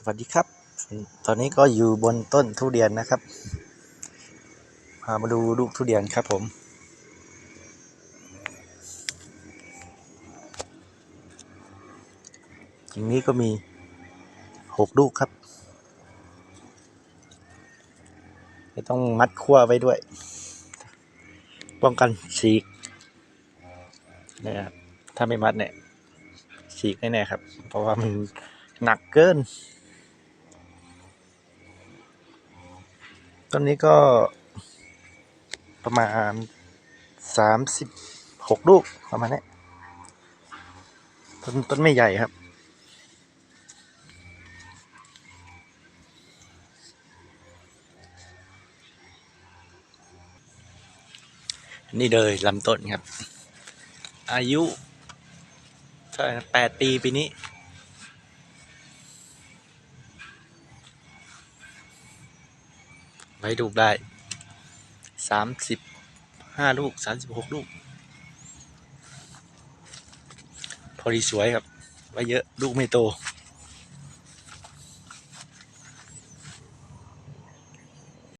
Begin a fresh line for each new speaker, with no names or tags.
สวัสดีครับ ตอนนี้ก็อยู่บนต้นทุเรียนนะครับ พามาดูลูกทุเรียนครับผม อย่างนี้ก็มีหกลูกครับต้องมัดขั้วไว้ด้วย ป้องกันฉีกนะครับถ้าไม่มัดเนี่ยฉีกแน่ๆครับ เพราะว่ามันหนักเกิน ต้นนี้ก็ประมาณสามสิบหกลูกประมาณนี้ต้นต้นไม่ใหญ่ครับ นี่เลยลำต้นครับ อายุเท่าไหร่แปดปีปีนี้ ไว้ลูกได้สามสิบห้าลูกสามสิบหกลูก พอดีสวยครับไว้เยอะลูกไม่โต